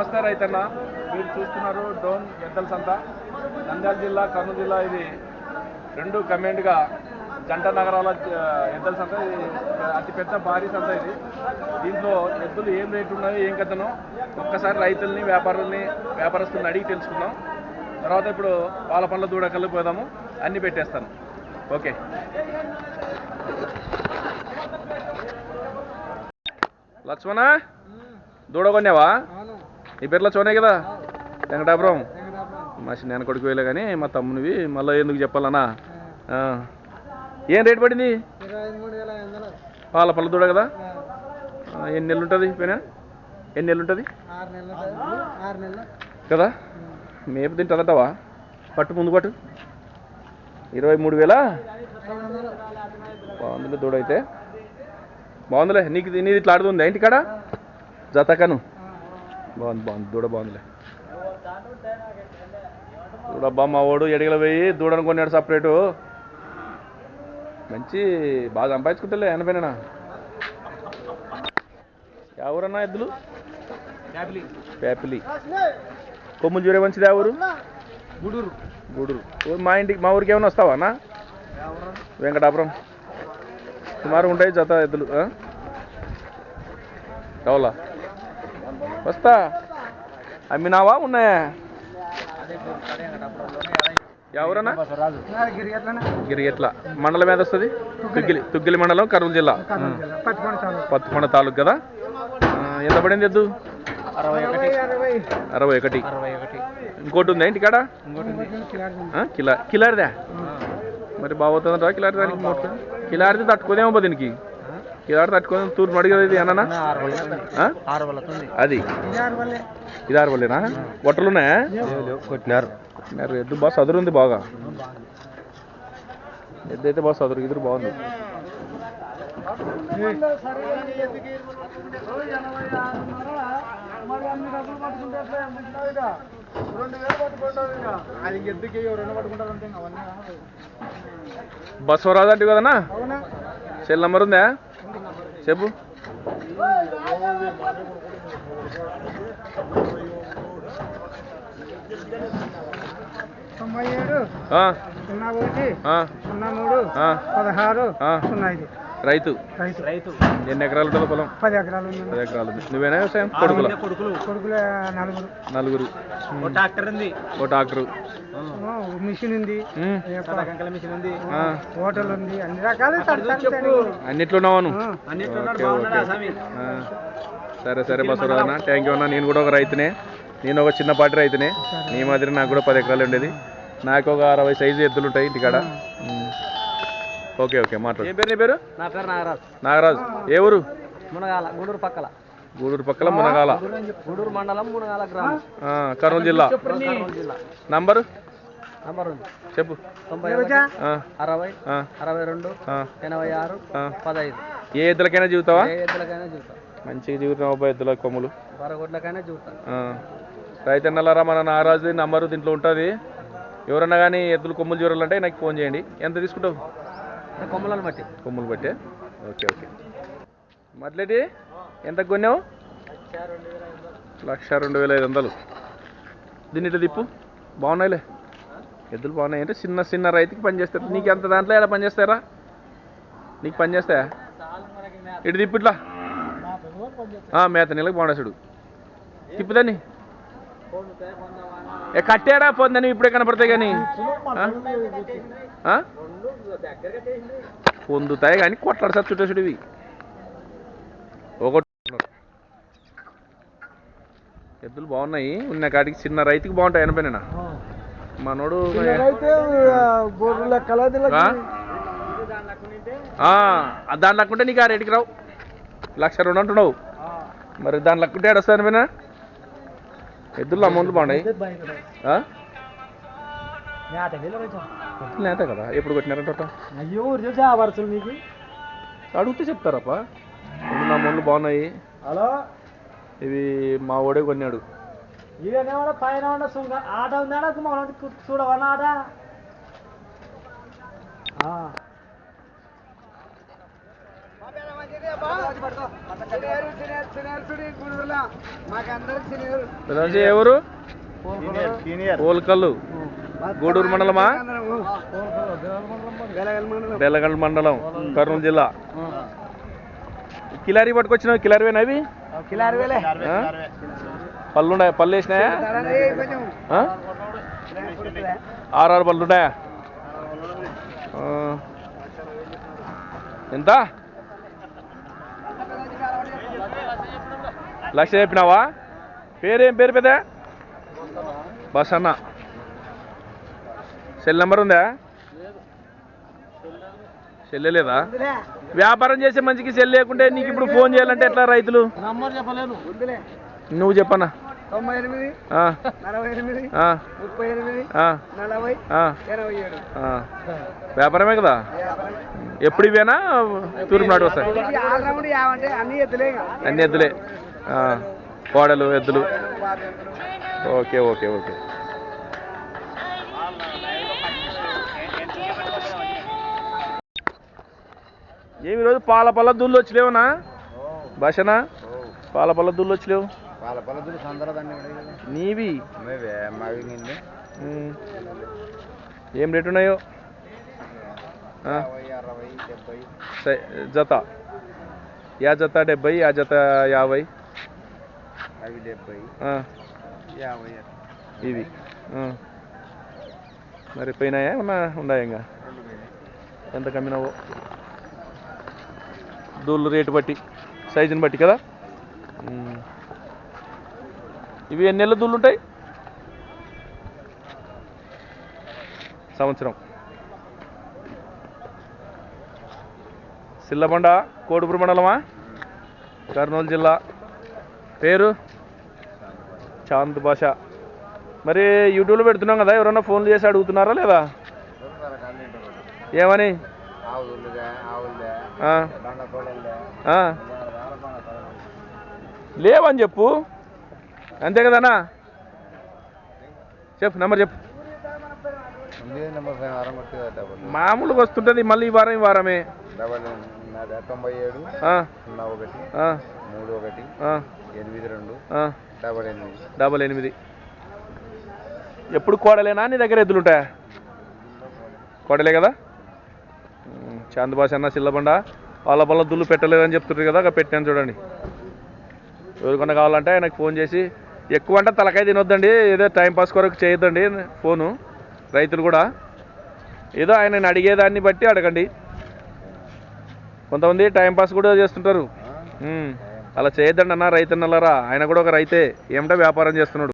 నమస్తే రైతన్న. మీరు చూస్తున్నారు డోన్ ఎద్దల సంత. నంద్యాల జిల్లా కర్నూలు జిల్లా ఇది రెండు కమెంట్గా జంట నగరాల ఎద్దల సంత. ఇది అతి పెద్ద భారీ సంత ఇది. దీంట్లో ఎద్దులు ఏం రేటు ఉన్నాయో ఏం కథనో ఒక్కసారి రైతుల్ని వ్యాపారుల్ని వ్యాపారస్తుల్ని అడిగి తెలుసుకుందాం. తర్వాత ఇప్పుడు పాల పండ్ల దూడ కళ్ళు పోదాము. అన్నీ పెట్టేస్తాను. ఓకే. లక్ష్మణ దూడ కొన్నావా? నీ పేర్లో లక్ష్మణే కదా? వెంకటాపురం. మా నేను కొడుకు వేలే కానీ మా తమ్మునివి మళ్ళీ ఎందుకు చెప్పాలన్నా? ఏం రేటు పడింది? పాల పళ్ళ దూడ కదా? ఎన్ని నెలలు ఉంటుంది పోయినా? ఎన్ని నెలలు ఉంటుంది? కదా? మేపు తింటుందటవా? పట్టు ముందు పట్టు. ఇరవై మూడు వేల? బాగుందిలే దూడ అయితే బాగుందిలే నీకు నీది ఇట్లా ఆడుతుందా ఇంటికాడ? జతకను. బాగుంది బాగుంది. దూడ బాగుందిలే. దూడబ్బా మా వాడు ఎడగల పోయి దూడను కొన్నాడు సపరేటు. మంచి బాగా సంపాదించుకుంటలే ఎనభైనా ఎవరన్నా ఎద్దులు? పేపిలి కొమ్ములు చూరే మంచిది ఊరు? గుడూరు. గూడూరు. మా ఇంటికి మా ఊరికి ఏమైనా వస్తావా అన్న? వెంకటాపురం. సుమారు ఉంటాయి జత ఎద్దులు ఆ? వస్తా. అమ్మినావా ఉన్నాయా? ఎవరన్నా? గిరి ఎట్లనే గిరి ఎట్లా మండలం మీద వస్తుంది? తుగ్గిలి తుగ్గిలి మండలం కర్నూలు జిల్లా. పత్తికొండ తాలూకు కదా? ఎంత పడింది ఎద్దు? అరవై ఒకటి. ఇంకోటి ఉందా ఇంటికాడ? కిలా కిలారిదా? మరి బాగుతుందా కిలారి దానికి కిలారిది తట్టుకోదేమో దీనికి. కిలారి తట్టుకోదేమో తూర్పు అడిగేది ఇది అన్న అది. ఇది ఆరు వల్లేనా? బొట్టలు ఉన్నాయా కొట్టినారు. మరి ఎద్దు బాగా సదురు ఉంది బాగా. ఎద్దు అయితే బాగా సదురు ఇద్దరు బాగుంది. బస్సు రాదంటే కదన్నా? అవునా? సెల్ నంబర్ ఉందా? చెప్పు. తొంభై ఏడు సున్నా ఒకటి సున్నా మూడు పదహారు. సున్నా ఐదు. రైతు. రైతు. రైతు. ఎన్ని ఎకరాలు ఉంటుంది పొలం? పది ఎకరాలు ఉంది. పది ఎకరాలు ఉంది. నువ్వేనా వ్యవసాయం? కొడుకుల? కొడుకులు. కొడుకులు నలుగురు. నలుగురు. ఉమ్. ట్రాక్టర్ ఉంది. ఓ డాక్టరు ఓ, మిషన్ ఉంది. మిషన్ ఉంది. ఆ. హోటల్ ఉంది. అన్ని రకాల అన్నిట్లో ఉన్నావా నువ్వు? అన్నిట్లో ఓకే, ఓకే. ఆ. సరే సరే బసవరావు అన్న థ్యాంక్ యూ అన్న. నేను కూడా ఒక రైతునే. నేను ఒక చిన్నపాటి రైతునే. నీ మాదిరి నాకు కూడా పది ఎకరాలు ఉండేది. నాకు ఒక అరవై సైజు ఎద్దులు ఉంటాయి ఇంటికాడ. ఓకే ఓకే మాట్లాడు. ఏం పేరు నీ పేరు? నా పేరు నాగరాజు. నాగరాజు. ఏ ఊరు? మునగాల గూడూరు పక్కల. గూడూరు పక్కల మునగాల. గూడూరు మండలం మునగాల గ్రామం. ఆ, కర్నూలు జిల్లా. కర్నూలు జిల్లా. నంబరు? నంబర్ ఉంది. చెప్పు. తొంభై అరవై అరవై రెండు ఎనభై ఆరు. పదహైదు. ఏ ఎద్దులకైనా జీవుతావా? ఏ ఎద్దులకైనా చూస్తాం మంచిగా జీవుతావు అబ్బాయి ఎద్దుల కొమ్ములు. బరగొడ్లకైనా చూస్తాం ఆ. రైతన్నలారా మన నారాజు నంబరు దీంట్లో ఉంటుంది. ఎవరన్నా కానీ ఎద్దులు కొమ్ములు చూడాలంటే నాకు ఫోన్ చేయండి. ఎంత తీసుకుంటావు? కొమ్మలను బట్టి. కొమ్ములు బట్టే? Okay okay. మట్లేటి ఎంత కొన్నావు? లక్ష రెండు వేల ఐదు వందలు. దీన్ని ఇట్లా తిప్పు. బాగున్నాయిలే. ఎద్దులు బాగున్నాయి అంటే చిన్న చిన్న రైతుకి పనిచేస్తారు నీకు ఎంత దాంట్లో ఎలా పనిచేస్తారా నీకు పనిచేస్తాయా ఇటు తిప్పు ఇట్లా. మేత మేత నెలకు బాగుండేసాడు తిప్పుదాన్ని కట్టాడా? పొందని ఇప్పుడే కనపడతాయి కానీ? పొందుతాయి కానీ కొట్లాడు సార్ చుట్టేసుడు ఇవి. ఒకటి. ఎద్దులు బాగున్నాయి. ఉన్న కాటికి చిన్న రైతుకి బాగుంటాయి మనోడు ఆ? ఆ, ఆ దాని లక్కుంటే నీకు ఆ రేటుకి రావు. లక్ష రెండు అంటున్నావు. మరి దాని లక్కుంటే ఏడొస్తుంది అనిపోయినా ఎద్దులు అమౌంట్లు బాగున్నాయి. నేత కదా. ఎప్పుడు కొట్టినారంట అయ్యో చూసా వరుసలు మీకు? అడిగితే చెప్తారప్ప. నా మొండ్లు బాగున్నాయి. హలో? ఇవి మా ఓడే కొన్నాడు. ఇదేమో పైన ఆట ఉందా? చూడవన్న ఆట ఆ. పెద్దమనిషి ఎవరు? ఓల్కల్లు గూడూరు మండలమా? బెల్లగల్ మండలం కర్నూలు జిల్లా. కిలారి పట్టుకొచ్చినావు కిలారివేనా అవి? ఆ? పళ్ళు ఉన్నాయా పళ్ళు వేసినాయా? ఆ? ఆరు ఆరు పళ్ళు ఉన్నాయా? ఆ. ఎంత? లక్ష చెప్పినావా? పేరేం పేరు పెద్ద? బస్ అన్న సెల్ నెంబర్ ఉందా? సెల్లే లేదా? వ్యాపారం చేసే మంచికి సెల్ లేకుంటే నీకు ఇప్పుడు ఫోన్ చేయాలంటే ఎట్లా రైతులు? నంబర్ చెప్పలేను. నువ్వు చెప్పన్నా తొంభై ఎనిమిది ఆ, నలభై ఎనిమిది ఆ, ముప్పై ఎనిమిది ఆ, నలభై ఆ, ఇరవై ఏడు. ఆ. వ్యాపారమే కదా? ఎప్పుడు ఇవేనా తూర్పు నాటు వస్తాయి. అన్ని ఎత్తులే అన్ని ఎద్దులే. కోడలు ఎద్దులు. Okay okay okay. ఏమి రోజు పాల పళ్ళ దూళ్ళు వచ్చలేవునా? భాషనా? పాల పళ్ళ దూళ్ళు వచ్చలేవు? వాళ్ళ పల్లెటూరు సందరదండి నీవి. ఏం రేటు ఉన్నాయో? జత. యా జత డెబ్బై యా జత యాభై. అవి డెబ్బై యాభై ఇవి. ఆ. మరి పోయినాయా ఉన్నా ఉన్నాయా ఇంకా? ఎంత కమ్మినావో? దూళ్ళు రేటు బట్టి సైజుని బట్టి కదా. ఇవి ఎన్ని నెలల దూళ్ళు ఉంటాయి? సంవత్సరం. సిల్లబండ కోడుపురు మండలమా? కర్నూలు జిల్లా. పేరు? చాంద్ భాష. మరి యూట్యూబ్లో పెడుతున్నాం కదా ఎవరన్నా ఫోన్లు చేసి అడుగుతున్నారా లేదా? ఏమని. లేవని చెప్పు. అంతే కదనా చెప్పు నెంబర్ చెప్పు. మామూలుగా వస్తుంటుంది మళ్ళీ ఈ వారం ఈ వారమే. నాది తొంభై ఏడు సున్నా ఒకటి మూడు ఒకటి ఎనిమిది రెండు. డబల్ ఎనిమిది. డబల్ ఎనిమిది. ఎప్పుడు కోడలేనా? నీ దగ్గర ఎద్దులు ఉంటాయా? కోడలే కదా? ఉమ్, చాంద్ భాష అన్న సిల్లబండ. వాళ్ళ వల్ల దుల్లు పెట్టలేదని చెప్తుంటారు కదా అక్కడ పెట్టాను చూడండి. ఎవరికన్నా కావాలంటే ఆయనకు ఫోన్ చేసి ఎక్కువ అంటే తలకాయ తినొద్దండి ఏదో టైం పాస్ కొరకు చేయొద్దండి ఫోను. రైతులు కూడా. ఏదో ఆయన అడిగేదాన్ని బట్టి అడగండి. కొంతమంది టైం పాస్ కూడా చేస్తుంటారు. అలా చేయొద్దండి అన్న రైతన్నలరా ఆయన కూడా ఒక రైతే. ఏమిటో వ్యాపారం చేస్తున్నాడు.